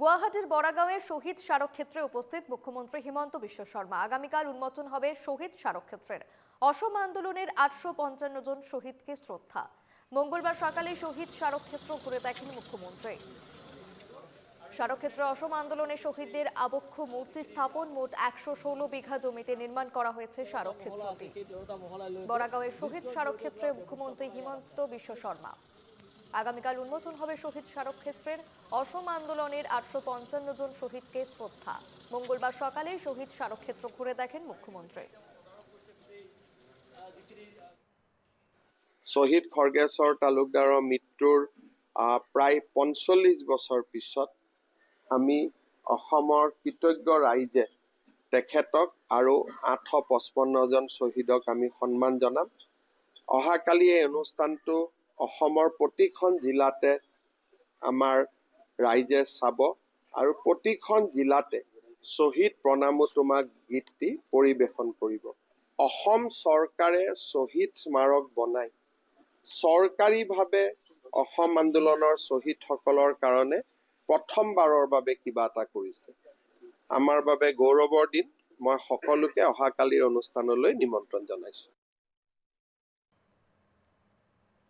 গুয়াহাটির বড়াগাঁওয়ে শহীদ স্মারকক্ষেত্রে উপস্থিত মুখ্যমন্ত্রী হিমন্ত বিশ্ব শর্মা। আগামীকাল উন্মোচন হবে শহীদ স্মারকক্ষেত্রের। অসম আন্দোলনের আটশো পঞ্চান্ন জন শহীদকে শ্রদ্ধা। মঙ্গলবার সকালে শহীদ স্মারকক্ষেত্র ঘুরে দেখেন মুখ্যমন্ত্রী। স্মারকক্ষেত্রে অসম আন্দোলনে শহীদদের আবক্ষ মূর্তি স্থাপন মোট একশো ষোলো বিঘা জমিতে নির্মাণ করা হয়েছে স্মারকক্ষেত্রটি। বড়াগাঁওয়ের শহীদ স্মারকক্ষেত্রে মুখ্যমন্ত্রী হিমন্ত বিশ্ব শর্মা। আগামীকাল উন্মোচন হবে শহীদ স্মারকক্ষেত্রের অসম আন্দোলনের আটশো পঞ্চান্ন জন শহীদকে শ্রদ্ধা। মঙ্গলবার সকালে শহীদ স্মারকক্ষেত্র ঘুরে দেখেন মুখ্যমন্ত্রী। শ্বহীদ খৰ্গেশ্বৰ তালুকদাৰৰ মৃত্যুৰ প্ৰায় পঞ্চল্লিছ বছৰ পিছত আমি অসমৰ কৃতজ্ঞ ৰাইজে তেখেতক আৰু আঠশ পঁচপন্নজন শ্বহীদক আমি সন্মান জনাম। অহাকালি এই অনুষ্ঠানটো অসমৰ প্ৰতিখন জিলাতে আমাৰ ৰাইজে চাব আৰু প্ৰতিখন জিলাতে শ্বহীদ প্ৰণামো তোমাক গীতটি পৰিৱেশন কৰিব। অসম চৰকাৰে শ্বহীদ স্মাৰক বনাই চৰকাৰীভাৱে অসম আন্দোলনৰ শ্বহীদসকলৰ কাৰণে প্ৰথমবাৰৰ বাবে কিবা এটা কৰিছে। আমাৰ বাবে গৌৰৱৰ দিন। মই সকলোকে অহাকালিৰ অনুষ্ঠানলৈ নিমন্ত্ৰণ জনাইছোঁ।